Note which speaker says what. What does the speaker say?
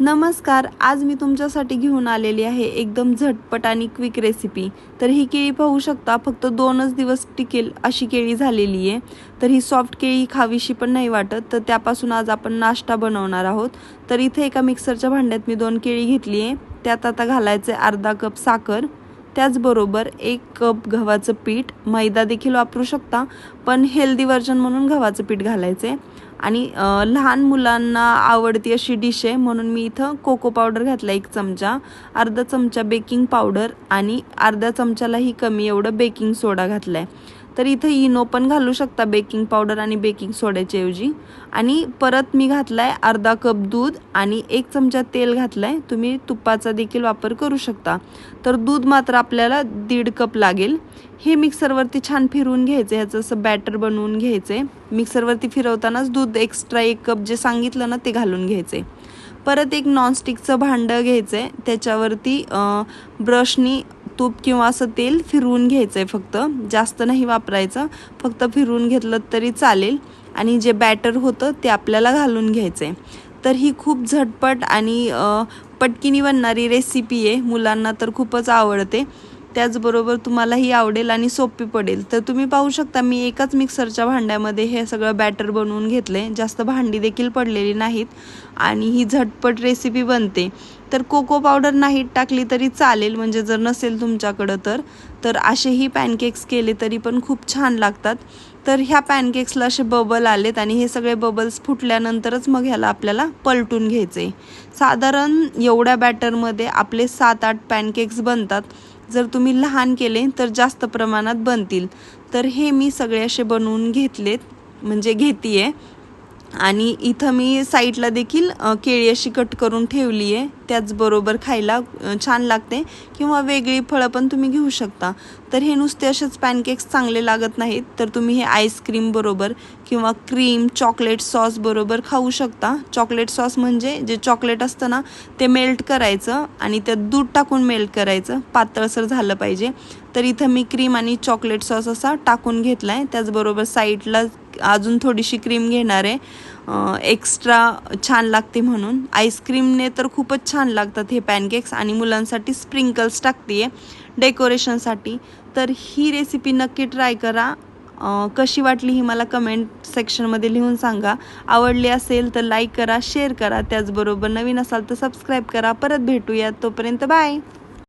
Speaker 1: नमस्कार आज मी तुमच्यासाठी घेऊन आलेली आहे एकदम झटपट आणि क्विक रेसिपी तर ही केळी पाहू शकता फक्त दोनच दिवस टिकेल अशी केळी झालेली आहे. तर ही सॉफ्ट केळी खावीशी पण नाही वाटत तर त्यापासून आज आपण नाश्ता बनवणार आहोत. तर इथे एका मिक्सरच्या भांड्यात मी दोन केळी घेतली आहे. त्यात आता घालायचे अर्धा कप साखर. त्याचबरोबर एक कप गव्हाचं पीठ. मैदा देखील वापरू शकता पण हेल्दी व्हर्जन म्हणून गव्हाचं पीठ घालायचे आणि लहान मुलांना आवडती अशी डिश आहे म्हणून मी इथं कोको पावडर घातला एक चमचा अर्धा चमचा बेकिंग पावडर आणि अर्ध्या चमच्यालाही कमी एवढं बेकिंग सोडा घातला आहे तर इथं इनो पण घालू शकता बेकिंग पावडर आणि बेकिंग सोड्याच्या ऐवजी. आणि परत मी घातला आहे अर्धा कप दूध आणि एक चमचा तेल घातला आहे तुम्ही तुपाचा देखील वापर करू शकता. तर दूध मात्र आपल्याला दीड कप लागेल. हे मिक्सरवरती छान फिरवून घ्यायचं ह्याचं असं बॅटर बनवून घ्यायचं मिक्सरवरती फिरवतानाच दूध एक्स्ट्रा एक कप जे सांगितलं ना ते घालून घ्यायचे. परत एक नॉनस्टिकचं भांडं घ्यायचं आहे त्याच्यावरती ब्रशनी तूप किंवा असं तेल फिरवून घ्यायचं आहे फक्त. जास्त नाही वापरायचं. फक्त फिरवून घेतलं तरी चालेल. आणि जे बॅटर होतं ते आपल्याला घालून घ्यायचं आहे तर ही खूप झटपट आणि पटकिनी बनणारी रेसिपी आहे. मुलांना तर खूपच आवडते. त्याचबरोबर तुम्हालाही आवडेल आणि सोपी पडेल. तर तुम्ही पाहू शकता मी एकाच मिक्सरच्या भांड्यामध्ये हे सगळं बॅटर बनवून घेतले जास्त भांडी देखील पडलेली नाहीत आणि ही झटपट रेसिपी बनते. तर कोको पावडर नाही टाकली तरी चालेल म्हणजे जर नसेल तुमच्याकडं तर. तर असेही पॅनकेक्स केले तरी पण खूप छान लागतात. तर ह्या पॅनकेक्सला असे बबल आलेत आणि हे सगळे बबल्स फुटल्यानंतरच मग ह्याला आपल्याला पलटून घ्यायचे. साधारण एवढ्या बॅटरमध्ये आपले सात आठ पॅनकेक्स बनतात. जर तुम्ही लहान केले तर जास्त प्रमाणात बनतील. तर हे मी सगळे असे बनवून घेतलेत म्हणजे घेतीये. आणि इथं मी साईडला देखील केळी अशी कट करून ठेवली आहे. त्याचबरोबर खायला छान लागते. किंवा वेगळी फळं पण तुम्ही घेऊ शकता. तर हे नुसते असेच पॅनकेक्स चांगले लागत नाहीत. तर तुम्ही हे आईस्क्रीम बरोबर किंवा क्रीम चॉकलेट सॉस बरोबर खाऊ शकता. चॉकलेट सॉस म्हणजे जे चॉकलेट असतं ना ते मेल्ट करायचं आणि त्यात दूध टाकून मेल्ट करायचं. पातळसर झालं पाहिजे. तर इथं मी क्रीम आणि चॉकलेट सॉस असा टाकून घेतला आहे त्याचबरोबर साईडला अजून थोडीशी क्रीम घेणार आहे. एक्स्ट्रा छान लागते म्हणून. आईस्क्रीमने तर खूपच छान लागतात हे पॅनकेक्स आणि मुलांसाठी स्प्रिंकल्स टाकते डेकोरेशनसाठी तर ही रेसिपी नक्की ट्राय करा. कशी वाटली ही मला कमेंट सेक्शनमध्ये लिहून सांगा. आवडली असेल तर लाईक करा शेअर करा. त्याचबरोबर नवीन असाल तर सबस्क्राईब करा. परत भेटूया. तोपर्यंत बाय